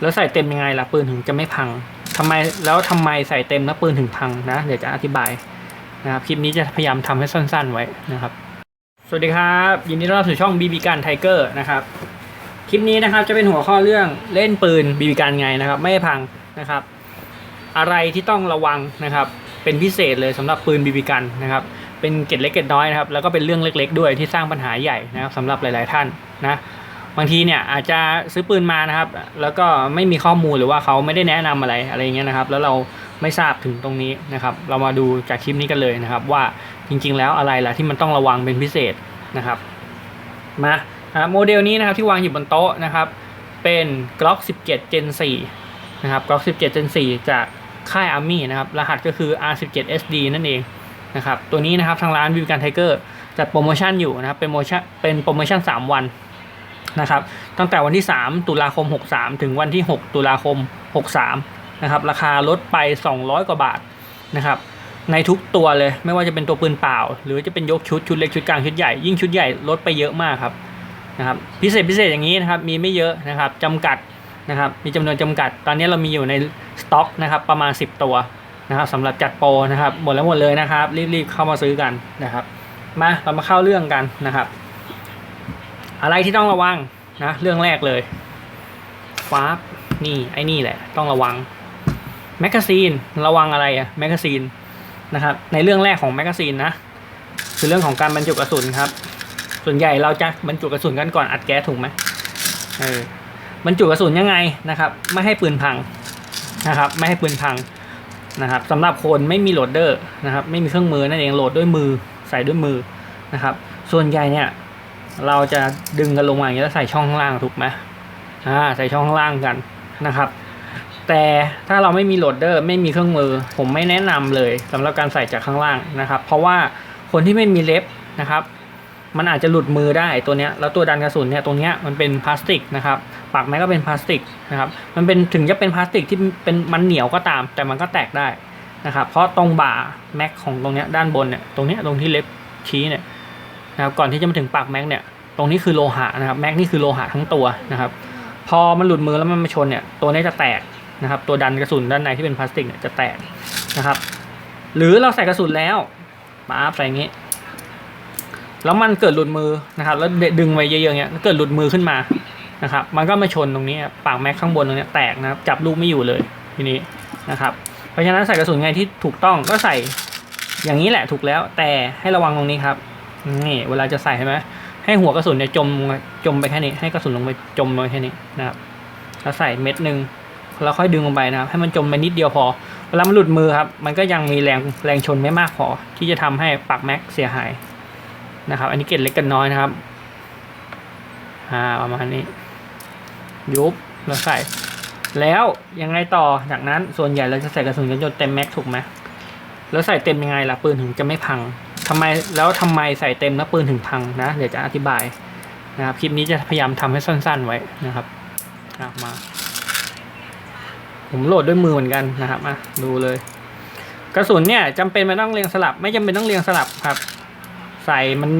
แล้วใส่เต็มยังไงล่ะปืนถึงจะไม่พังทำไมแล้วทำไมใส่เต็มแล้วปืนถึงพังนะ เดี๋ยวจะอธิบายนะครับคลิปนี้จะพยายามทำให้สั้น ๆ ไว้นะครับ สวัสดีครับยินดีต้อนรับสู่ช่อง BB กันไทเกอร์นะครับคลิปนี้นะครับจะเป็นหัวข้อเรื่องเล่นปืน BB กันไงนะครับ ไม่พังนะครับ อะไรที่ต้องระวังนะครับ เป็นพิเศษเลยสำหรับปืน BB กันนะครับ เป็นเกร็ดเล็กเกร็ดน้อยนะครับแล้วก็เป็นเรื่องเล็ก ๆ ด้วยที่สร้างปัญหาใหญ่นะครับสำหรับหลาย ๆ ท่านนะ บางทีเนี่ยอาจจะซื้อปืนมานะครับ แล้วก็ไม่มีข้อมูลหรือว่าเขาไม่ได้แนะนำอะไรอะไรเงี้ยนะครับ แล้วเราไม่ทราบถึงตรงนี้นะครับ เรามาดูจากคลิปนี้กันเลยนะครับ ว่าจริง ๆ แล้วอะไรล่ะที่มันต้องระวังเป็นพิเศษนะครับมาอ่าโมเดลนี้นะครับที่วางอยู่บนโต๊ะนะครับ เป็น Glock 17 Gen 4นะครับ Glock 17 Gen 4 จากค่าย Army นะครับ รหัสก็คือ R17 SD นั่นเองนะครับ ตัวนี้นะครับทางร้านวิวการไทเกอร์จัดโปรโมชั่นอยู่นะครับ เป็นโปรโมชั่นเป็นโปรโมชั่น 3 วัน นะครับ ตั้งแต่วันที่ 3 ตุลาคม 63 ถึงวันที่ 6 ตุลาคม 63 นะครับ ราคาลดไป 200 กว่าบาทนะครับ ในทุกตัวเลย ไม่ว่าจะเป็นตัวปืนเปล่า หรือจะเป็นยกชุด ชุดเล็ก ชุดกลาง ชุดใหญ่ ยิ่งชุดใหญ่ลดไปเยอะมากครับ นะครับ พิเศษพิเศษอย่างนี้นะครับ มีไม่เยอะนะครับจำกัดนะครับ มีจำนวนจำกัด ตอนนี้เรามีอยู่ในสต็อกนะครับ ประมาณ 10 ตัวนะครับสำหรับจัดโปรนะครับ หมดแล้วหมดเลยนะครับ รีบๆเข้ามาซื้อกันนะครับ มาเรามาเข้าเรื่องกันนะครับ อะไรที่ต้องระวังนะเรื่องแรกเลยฟ้าบนี่ไอ้นี่แหละ ต้องระวังแมกกาซีนระวังอะไรอะแมกกาซีนนะครับในเรื่องแรกของแมกกาซีนนะคือเรื่องของการบรรจุกระสุนครับ ส่วนใหญ่เราจะบรรจุกระสุนกันก่อนอัดแก๊สถูกไหมเออบรรจุกระสุนยังไงนะครับ ไม่ให้ปืนพังนะครับ ไม่ให้ปืนพังนะครับสำหรับคนไม่มีโหลดเดอร์นะครับ ไม่มีเครื่องมือนั่นเองโหลดด้วยมือใส่ด้วยมือนะครับ ส่วนใหญ่เนี่ย เราจะดึงกันลงมาอย่างนี้แล้วใส่ช่องข้างล่างถูกไหมอ่าใส่ช่องข้างล่างกันนะครับ แต่ถ้าเราไม่มีโหลดเดอร์ไม่มีเครื่องมือ ผมไม่แนะนำเลยสำหรับการใส่จากข้างล่างนะครับ เพราะว่าคนที่ไม่มีเล็บนะครับ มันอาจจะหลุดมือได้ตัวเนี้ยแล้วตัวดันกระสุนเนี่ยตรงเนี้ยมันเป็นพลาสติกนะครับปากแม็กก็เป็นพลาสติกนะครับมันเป็นถึงจะเป็นพลาสติกที่เป็นมันเหนียวก็ตาม แต่มันก็แตกได้นะครับเพราะตรงบ่าแม็กของตรงเนี้ยด้านบนเนี่ยตรงเนี้ยตรงที่เล็บชี้เนี่ย นะครับก่อนที่จะมาถึงปากแม็กเนี่ยตรงนี้คือโลหะนะครับแม็กนี่คือโลหะทั้งตัวนะครับ พอมันหลุดมือแล้วมันมาชนเนี่ยตัวนี้จะแตกนะครับ ตัวดันกระสุนด้านในที่เป็นพลาสติกเนี่ยจะแตกนะครับ หรือเราใส่กระสุนแล้วป๊าบใส่อย่างนี้ แล้วมันเกิดหลุดมือนะครับ แล้วดึงไว้เยอะๆเงี้ยเกิดหลุดมือขึ้นมานะครับ มันก็มาชนตรงนี้ปากแม็กข้างบนตรงนี้แตกนะครับจับลูกไม่อยู่เลยทีนี้นะครับ เพราะฉะนั้นใส่กระสุนไงที่ถูกต้องก็ใส่อย่างนี้แหละถูกแล้วแต่ให้ระวังตรงนี้ครับ นี่เวลาจะใส่ใช่ไหมให้หัวกระสุนเนี่ยจมจมไปแค่นี้ ให้กระสุนลงไปจมลงไปแค่นี้นะครับแล้วใส่เม็ดหนึ่งเราค่อยดึงลงไปนะครับ ให้มันจมไปนิดเดียวพอ เวลามันหลุดมือครับ มันก็ยังมีแรงแรงชนไม่มากพอ ที่จะทำให้ปากแม็กเสียหายนะครับ อันนี้เกร็ดเล็กกันน้อยนะครับอ่าประมาณนี้ ยุบแล้วใส่ แล้วยังไงต่อจากนั้นส่วนใหญ่เราจะใส่กระสุนกันจนเต็มแม็กถูกไหมแล้วใส่เต็มยังไงล่ะปืนถึงจะไม่พัง ทำไมแล้วทำไมใส่เต็มแล้วปืนถึงพังนะ เดี๋ยวจะอธิบายนะครับคลิปนี้จะพยายามทำให้สั้น ๆ ไว้นะครับอะมา ผมโหลดด้วยมือเหมือนกันนะครับมาดูเลย กระสุนเนี่ยจำเป็นไม่ต้องเรียงสลับ ไม่จำเป็นต้องเรียงสลับครับ ใส่มัน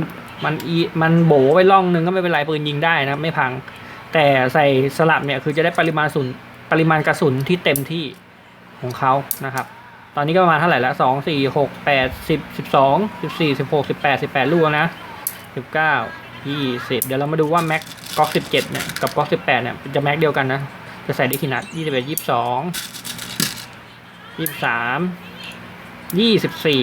มันอีมันโบไปล่องหนึ่งก็ไม่เป็นไรปืนยิงได้นะไม่พัง แต่ใส่สลับเนี่ยคือจะได้ปริมาณสุนปริมาณกระสุนที่เต็มที่ของเขานะครับ อนนี้ก็ประมาณเท่าไหร่ละสองสี่หกแปดสิบสิบสองสิบสี่สิบหกสิบแปดสิบแปดลูกนะสิบเก้ายี่สิบเดี๋ยวเรามาดูว่าแม็กก๊อกสิบเจ็ดเนี่ยกับก๊อกสิบแปดเนี่ยจะแม็กเดียวกันนะ จะใส่ได้กี่นัดยี่สิบเอ็ดยี่สิบสองยี่สิบสามยี่สิบสี่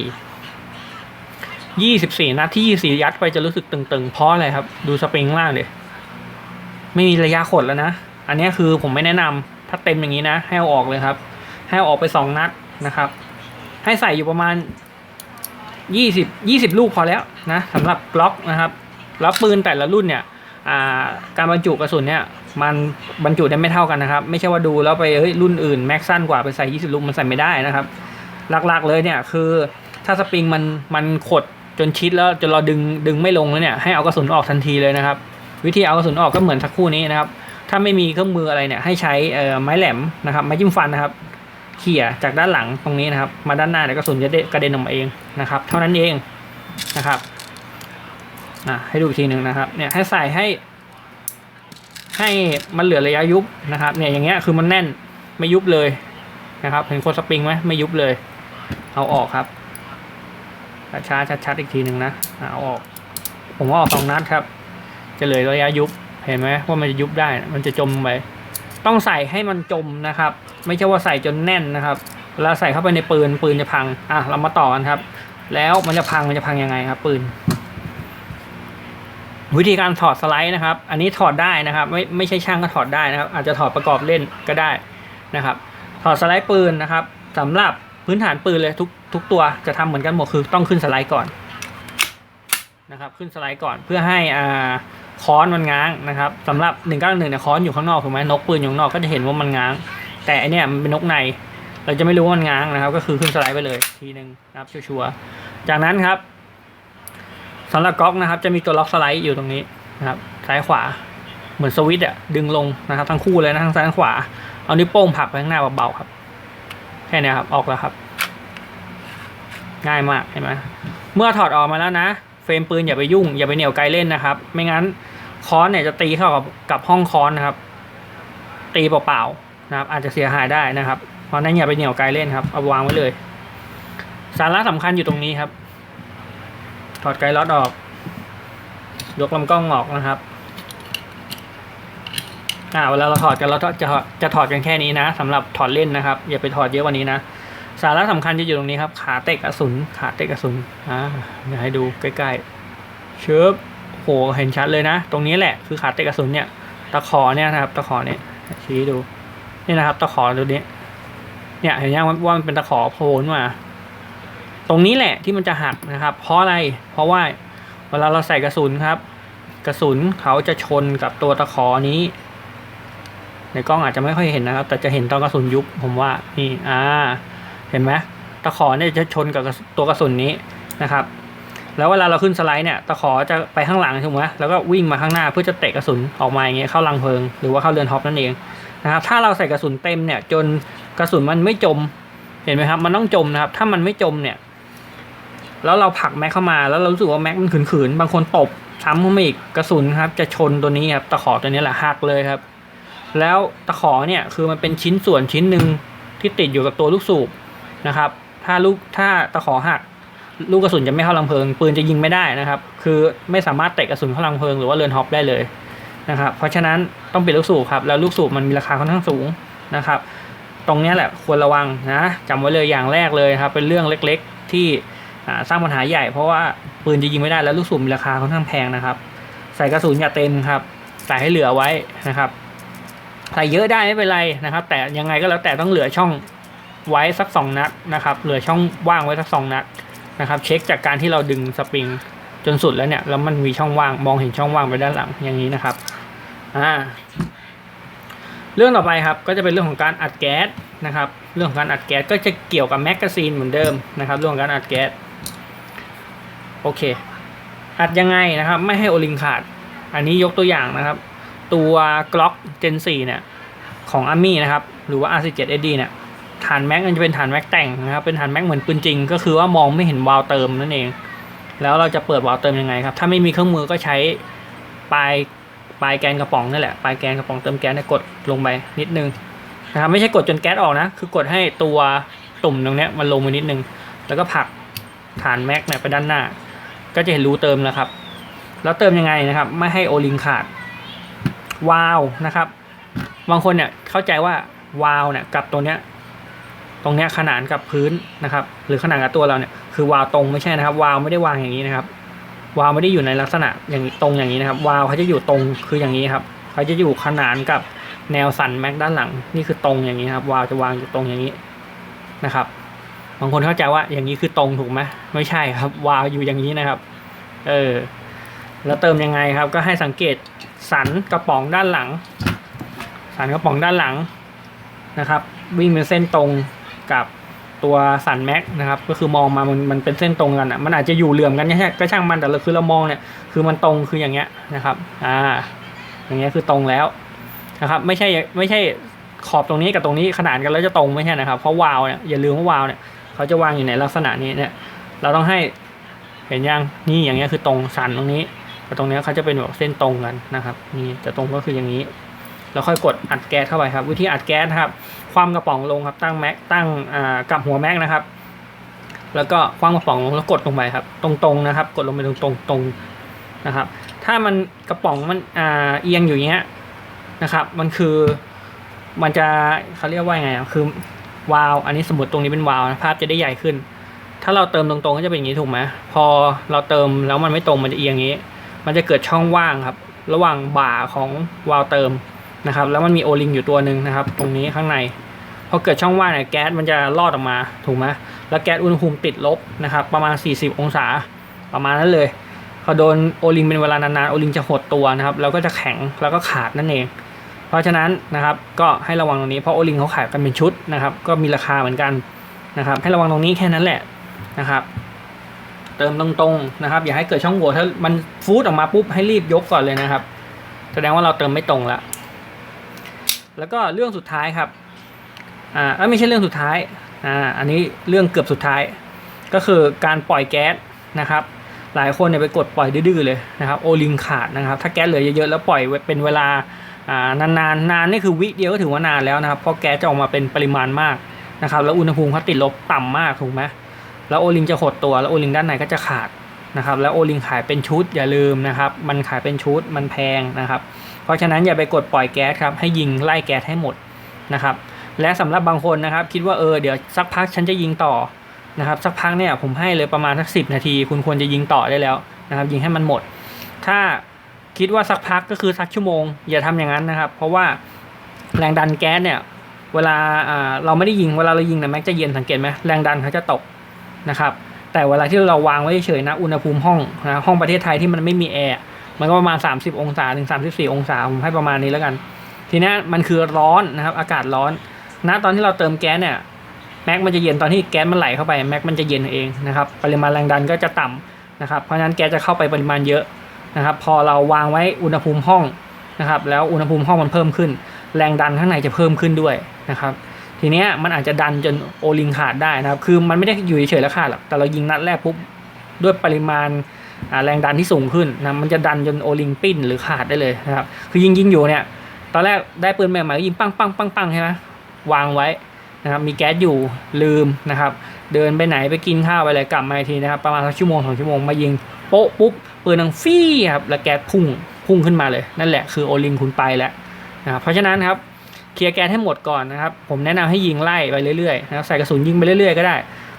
ยี่สิบสี่นัดที่ยี่สี่ยัดไปจะรู้สึกตึงๆ เพราะอะไรครับ ดูสปริงล่างเลยไม่มีระยะขดแล้วนะ อันนี้คือผมไม่แนะนำถ้าเต็มอย่างนี้นะ ให้เอาออกเลยครับ ให้เอาออกไปสองนัดนะครับ ให้ใส่อยู่ประมาณยี่สิบยี่สิบลูกพอแล้วนะสำหรับกล็อกนะครับแล้วปืนแต่ละรุ่นเนี่ยาการบรรจุกระสุนเนี่ยมันบรรจุได้ไม่เท่ากันนะครับ ไม่ใช่ว่าดูแล้วไปเฮ้ยรุ่นอื่นแม็กสั้นกว่าไปใส่20ลูกมันใส่ไม่ได้นะครับ หลักๆเลยเนี่ยคือถ้าสปริงมันมันขดจนชิดแล้วจนเราดึงดึงไม่ลงแล้วเนี่ยให้เอากระสุนออกทันทีเลยนะครับ วิธีเอากระสุนออกก็เหมือนสักครู่นี้นะครับ ถ้าไม่มีเครื่องมืออะไรเนี่ยให้ใช้ไม้แหลมนะครับไม้จิ้มฟันนะครับ เขี่ยจากด้านหลังตรงนี้นะครับ มาด้านหน้าเดี๋ยวกระสุนจะได้กระเด็นออกมาเองนะครับ เท่านั้นเองนะครับอะให้ดูอีกทีหนึ่งนะครับ เนี่ยให้ใส่ให้ ให้มันเหลือระยะยุบนะครับ เนี่ยอย่างเงี้ยคือมันแน่นไม่ยุบเลยนะครับ เห็นโคนสปริงไหมไม่ยุบเลย เอาออกครับช้าชัดๆอีกทีหนึ่งนะเอาออก ผมว่าออกสองนัดครับ จะเหลือระยะยุบเห็นไหมว่ามันจะยุบได้ มันจะจมไป ต้องใส่ให้มันจมนะครับ ไม่ใช่ว่าใส่จนแน่นนะครับเวลาใส่เข้าไปในปืนปืนจะพังอะเรามาต่อกันครับ แล้วมันจะพังมันจะพังยังไงครับ ปืน วิธีการถอดสไลด์นะครับ อันนี้ถอดได้นะครับ ไม่ไม่ใช่ช่างก็ถอดได้นะครับ อาจจะถอดประกอบเล่นก็ได้นะครับ ถอดสไลด์ปืนนะครับสำหรับพื้นฐานปืนเลยทุกทุกตัวจะทำเหมือนกันหมดคือต้องขึ้นสไลด์ก่อนนะครับ ขึ้นสไลด์ก่อนเพื่อให้อ่าค้อนมันง้างนะครับสำหรับ1นึ่งก้าหนึ่งเนี่ยค้อนอยู่ข้างนอกถูกไหมนกปืนอยู่ข้างนอกก็จะเห็นว่ามันง้าง แต่อันเนี้ยมันเป็นนกใน เราจะไม่รู้ว่ามันง้างนะครับ ก็คือขึ้นสไลด์ไปเลยทีหนึ่งนะครับชัวร์จากนั้นครับสำหรับก๊อกนะครับ จะมีตัวล็อกสไลด์อยู่ตรงนี้นะครับ ซ้ายขวา เหมือนสวิตช์อะดึงลงนะครับทั้งคู่เลยนะทั้งซ้ายทั้งขวา เอานิ้วโป้งผลักไปข้างหน้าเบาๆครับแค่นี้ครับออกแล้วครับ ง่ายมากเห็นไหมเมื่อถอดออกมาแล้วนะเฟรมปืนอย่าไปยุ่งอย่าไปเหนี่ยวไกลเล่นนะครับ ไม่งั้นค้อนเนี่ยจะตีเข้ากับกับห้องค้อนนะครับ ตีเปล่าๆ นะครับอาจจะเสียหายได้นะครับ เพราะนั้นอย่าไปเหนี่ยวไกลเล่นครับเอาวางไว้เลย สาระสำคัญอยู่ตรงนี้ครับ ถอดไกลล็อตออก ยกลำกล้องออกนะครับอ่าเวลาเราถอดกันเราจะจะถอดกันแค่นี้นะสำหรับถอดเล่นนะครับ อย่าไปถอดเยอะกว่านี้นะสาระสำคัญจะอยู่ตรงนี้ครับ ขาเตะกระสุน ขาเตะกระสุนอ่าเดี๋ยวให้ดูใกล้ๆเชิบโหเห็นชัดเลยนะ ตรงนี้แหละคือขาเตะกระสุนเนี่ย ตะขอเนี่ยนะครับ ตะขอเนี่ยชี้ดู นี่นะครับ ตะขอตัวนี้ เนี่ยเห็นยังว่ามันเป็นตะขอโผล่มา ตรงนี้แหละที่มันจะหักนะครับ เพราะอะไร เพราะว่าเวลาเราใส่กระสุนครับ กระสุนเขาจะชนกับตัวตะขอนี้ ในกล้องอาจจะไม่ค่อยเห็นนะครับ แต่จะเห็นตอนกระสุนยุบผมว่านี่อ่า เห็นไหมตะขอเนี่ยจะชนกับตัวกระสุนนี้นะครับ แล้วเวลาเราขึ้นสไลด์เนี่ยตะขอจะไปข้างหลังถูกไหมแล้วก็วิ่งมาข้างหน้าเพื่อจะเตะกระสุนออกมาอย่างเงี้ยเข้ารังเพลิง หรือว่าเข้าเรือนท็อปนั่นเอง นะครับถ้าเราใส่กระสุนเต็มเนี่ย จนกระสุนมันไม่จม เห็นไหมครับ มันต้องจมนะครับ ถ้ามันไม่จมเนี่ย แล้วเราผลักแม็กเข้ามาแล้วเรารู้สึกว่าแม็กมันขืนๆบางคนตบซ้ำเข้ามาอีกกระสุนครับ จะชนตัวนี้ครับตะขอตัวนี้แหละหักเลยครับ แล้วตะขอเนี่ยคือมันเป็นชิ้นส่วนชิ้นหนึ่งที่ติดอยู่กับตัวลูกสูบนะครับ ถ้าลูกถ้าตะขอหักลูกกระสุนจะไม่เข้าลังเพลิง ปืนจะยิงไม่ได้นะครับ คือไม่สามารถเตะกระสุนเข้าลังเพลิงหรือว่าเรือนฮอปได้เลย นะครับเพราะฉะนั้นต้องเป็นลูกสูบครับแล้วลูกสูบมันมีราคาค่อนข้างสูงนะครับ ตรงนี้แหละควรระวังนะจำไว้เลยอย่างแรกเลยครับเป็นเรื่องเล็กๆที่สร้างปัญหาใหญ่ เพราะว่าปืนจะยิงไม่ได้แล้วลูกสูบมีราคาค่อนข้างแพงนะครับ ใส่กระสุนอย่าเต็มครับใส่ให้เหลือไว้นะครับใส่เยอะได้ไม่เป็นไรนะครับ แต่ยังไงก็แล้วแต่ต้องเหลือช่องไว้สักสองนัดนะครับ เหลือช่องว่างไว้สักสองนัดนะครับ เช็คจากการที่เราดึงสปริงจนสุดแล้วเนี่ยแล้วมันมีช่องว่างมองเห็นช่องว่างไปด้านหลังอย่างนี้นะครับ อ่าเรื่องต่อไปครับก็จะเป็นเรื่องของการอัดแก๊สนะครับ เรื่องของการอัดแก๊สก็จะเกี่ยวกับแมกกาซีนเหมือนเดิมนะครับ เรื่องของการอัดแก๊สโอเค อัดยังไงนะครับ ไม่ให้โอลิงขาด อันนี้ยกตัวอย่างนะครับ ตัว Glock Gen 4เนี่ยของ Army นะครับ หรือว่า R17SD เนี่ยฐานแม็กมันจะเป็นฐานแม็กแต่งนะครับ เป็นฐานแม็กเหมือนปืนจริง ก็คือว่ามองไม่เห็นวาล์วเติมนั่นเอง แล้วเราจะเปิดวาล์วเติมยังไงครับ ถ้าไม่มีเครื่องมือก็ใช้ปลาย ปลายแกนกระป๋องนั่นแหละปลายแกนกระป๋องเติมแก๊สเนี่ยกดลงไปนิดนึงนะครับไม่ใช่กดจนแก๊สออกนะ คือกดให้ตัวตุ่มตรงนี้มันลงไปนิดนึง แล้วก็ผลักฐานแม็กเนี่ยไปด้านหน้า ก็จะเห็นรูเติมแล้วครับ แล้วเติมยังไงนะครับ ไม่ให้โอลิงขาดวาล์วนะครับบางคนเนี่ยเข้าใจว่าวาล์วเนี่ยกับตัวเนี้ยตรงเนี้ยขนานกับพื้นนะครับ หรือขนานกับตัวเราเนี่ยคือวาล์วตรงไม่ใช่นะครับ วาล์วไม่ได้วางอย่างนี้นะครับ วาล์วไม่ได้อยู่ในลักษณะอย่างตรงอย่างนี้นะครับ วาล์วเขาจะอยู่ตรงคืออย่างนี้ครับเขาจะอยู่ขนานกับแนวสันแม็กด้านหลัง นี่คือตรงอย่างนี้ครับ วาล์วจะวางอยู่ตรงอย่างนี้นะครับบางคนเข้าใจว่าอย่างนี้คือตรงถูกไหมไม่ใช่ครับ วาล์วอยู่อย่างนี้นะครับ เออแล้วเติมยังไงครับ ก็ให้สังเกตสันกระป๋องด้านหลัง สันกระป๋องด้านหลังนะครับ วิ่งเป็นเส้นตรงกับ ตัวสันแม็กนะครับก็คือมองมามันมันเป็นเส้นตรงกันอะมันอาจจะอยู่เหลื่อมกันใช่ก็ช่างมันแต่เราคือเรามองเนี่ยคือมันตรงคืออย่างเงี้ยนะครับอ่าอย่างเงี้ยคือตรงแล้วนะครับไม่ใช่ไม่ใช่ขอบตรงนี้กับตรงนี้ขนานกันแล้วจะตรงไม่ใช่นะครับเพราะวาล์วเนี่ยอย่าลืมว่าวาล์วเนี่ยเขาจะวางอยู่ในลักษณะนี้เนี่ยเราต้องให้เห็นยังนี่อย่างเงี้ยคือตรงสันตรงนี้แต่ตรงเนี้ยเขาจะเป็นแบบเส้นตรงกันนะครับนี่แต่ตรงก็คืออย่างนี้ แล้วค่อยกดอัดแก๊สเข้าไปครับ วิธีอัดแก๊สนะครับ ความกระป๋องลงครับตั้งแม็กตั้งอ่ากับหัวแม็กนะครับ แล้วก็คว้างกระป๋องลงแล้วกดลงไปครับ ตรงๆนะครับ กดลงไปตรงๆตรงนะครับ ถ้ามันกระป๋องมันอ่าเอียงอยู่อย่างเงี้ยนะครับ มันคือมันจะเขาเรียกว่าไงคือวาล์วอันนี้สมมติตรงนี้เป็นวาล์วนะภาพจะได้ใหญ่ขึ้น ถ้าเราเติมตรงๆก็จะเป็นอย่างนี้ถูกไหมพอเราเติมแล้วมันไม่ตรงมันจะเอียงอย่างนี้ มันจะเกิดช่องว่างครับ ระหว่างบ่าของวาล์วเติม นะครับแล้วมันมีโอลิงอยู่ตัวหนึ่งนะครับ ตรงนี้ข้างในพอเกิดช่องว่างเนี่ยแก๊สมันจะลอดออกมาถูกไหมแล้วแก๊สอุณหภูมิติดลบนะครับประมาณ 40 องศาประมาณนั้นเลยพอโดนโอลิงเป็นเวลานานๆโอลิงจะหดตัวนะครับแล้วก็จะแข็งแล้วก็ขาดนั่นเอง เพราะฉะนั้นนะครับก็ให้ระวังตรงนี้เพราะโอลิงเขาขายกันเป็นชุดนะครับ ก็มีราคาเหมือนกันนะครับ ให้ระวังตรงนี้แค่นั้นแหละนะครับ เติมตรงๆนะครับ อย่าให้เกิดช่องโหว่ถ้ามันฟูดออกมาปุ๊บให้รีบยกก่อนเลยนะครับ แสดงว่าเราเติมไม่ตรงละ แล้วก็เรื่องสุดท้ายครับอ่าไม่ใช่เรื่องสุดท้ายอ่าอันนี้เรื่องเกือบสุดท้าย ก็คือการปล่อยแก๊สนะครับ หลายคนเนี่ยไปกดปล่อยดื้อเลยนะครับโอลิงขาดนะครับ ถ้าแก๊สเหลือเยอะๆแล้วปล่อยเป็นเวลาอ่านานๆนานนี่คือวิเดียวก็ถือว่านานแล้วนะครับเพราะแก๊สจะออกมาเป็นปริมาณมากนะครับ แล้วอุณหภูมิเขาติดลบต่ำมากถูกไหมแล้วโอลิงจะหดตัวแล้วโอลิงด้านในก็จะขาดนะครับ แล้วโอลิงขายเป็นชุดอย่าลืมนะครับ มันขายเป็นชุดมันแพงนะครับ เพราะฉะนั้นอย่าไปกดปล่อยแก๊สครับให้ยิงไล่แก๊สให้หมดนะครับและสำหรับบางคนนะครับ คิดว่าเออเดี๋ยวสักพักฉันจะยิงต่อนะครับสักพักเนี่ยผมให้เลยประมาณสักสินาที คุณควรจะยิงต่อได้แล้วนะครับยิงให้มันหมด ถ้าคิดว่าสักพักก็คือสักชั่วโมง อย่าทำอย่างนั้นนะครับ เพราะว่าแรงดันแก๊สเนี่ยเวลาเราไม่ได้ยิงเวลาเรายิงเนี่ยแม็กจะเย็นสังเกตไหมแรงดันเขาจะตกนะครับแต่เวลาที่เราวางไว้เฉยนะอุณหภูมิห้องนะห้องประเทศไทยที่มันไม่มีแอร์ มันก็ประมาณ 30 องศาถึง34 องศาผมให้ประมาณนี้แล้วกัน ทีนี้มันคือร้อนนะครับ อากาศร้อนณตอนที่เราเติมแก๊สเนี่ยแม็กมันจะเย็นตอนที่แก๊สมันไหลเข้าไปแม็กมันจะเย็นเองนะครับปริมาณแรงดันก็จะต่ำนะครับเพราะฉะนั้นแก๊สจะเข้าไปปริมาณเยอะนะครับพอเราวางไว้อุณหภูมิห้องนะครับแล้วอุณหภูมิห้องมันเพิ่มขึ้น แรงดันข้างในจะเพิ่มขึ้นด้วยนะครับทีเนี้ยมันอาจจะดันจนโอลิงขาดได้นะครับคือมันไม่ได้อยู่เฉยๆแล้วขาดหรอกแต่เรายิงนัดแรกปุ๊บด้วยปริมาณ แรงดันที่สูงขึ้นนะมันจะดันจนโอลิงปิ้นหรือขาดได้เลยนะครับคือยิงยิงอยู่เนี่ยตอนแรกได้ปืนใหม่ๆก็ยิงปังปังปังปังใช่ไหมวางไว้นะครับมีแก๊สอยู่ลืมนะครับเดินไปไหนไปกินข้าวไปอะไรกลับมาทีนะครับประมาณสักชั่วโมงสองชั่วโมงมายิงโป๊ะปุ๊บปืนดังฟี่ครับแล้วแก๊สพุ่งพุ่งขึ้นมาเลย นั่นแหละคือโอลิงคุณไปแล้วนะครับเพราะฉะนั้นครับเคลียร์แก๊สให้หมดก่อนนะครับผมแนะนำให้ยิงไล่ไปเรื่อยๆนะครับใส่กระสุนยิงไปเรื่อยๆก็ได้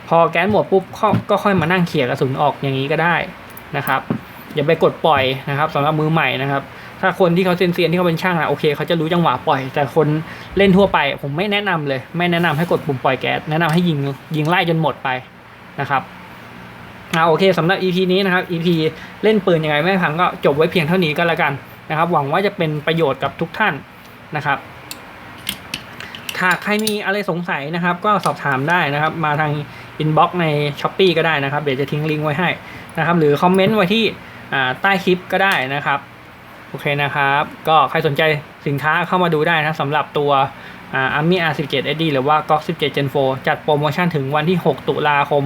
พอแก๊สหมดปุ๊บก็ค่อยมานั่งเขี่ยกระสุนออกอย่างนี้ก็ได้ นะครับอย่าไปกดปล่อยนะครับสำหรับมือใหม่นะครับ ถ้าคนที่เขาเซียนที่เขาเป็นช่างอะโอเคเขาจะรู้จังหวะปล่อย แต่คนเล่นทั่วไป ผมไม่แนะนำเลย ไม่แนะนำให้กดปุ่มปล่อยแก๊สแนะนำให้ยิงยิงไล่จนหมดไปนะครับอ่าโอเคสำหรับ EP นี้นะครับ EP เล่นปืนยังไงไม่พังก็จบไว้เพียงเท่านี้ก็แล้วกันนะครับ หวังว่าจะเป็นประโยชน์กับทุกท่านนะครับถ้าใครมีอะไรสงสัยนะครับ ก็สอบถามได้นะครับ มาทางอินบ็อกซ์ใน s h อ p e e ก็ได้นะครับ เดี๋ยวจะทิ้งลิงก์ไว้ให้ นะครับ หรือคอมเมนต์ไว้ที่ใต้คลิปก็ได้นะครับ โอเคนะครับ ก็ใครสนใจสินค้าเข้ามาดูได้นะสำหรับตัวอ่า Army R17 SD หรือว่า Gox17 Gen 4 จัดโปรโมชั่นถึงวันที่ 6 ตุลาคม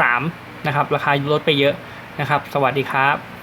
63 นะครับ ราคาลดไปเยอะนะครับ สวัสดีครับ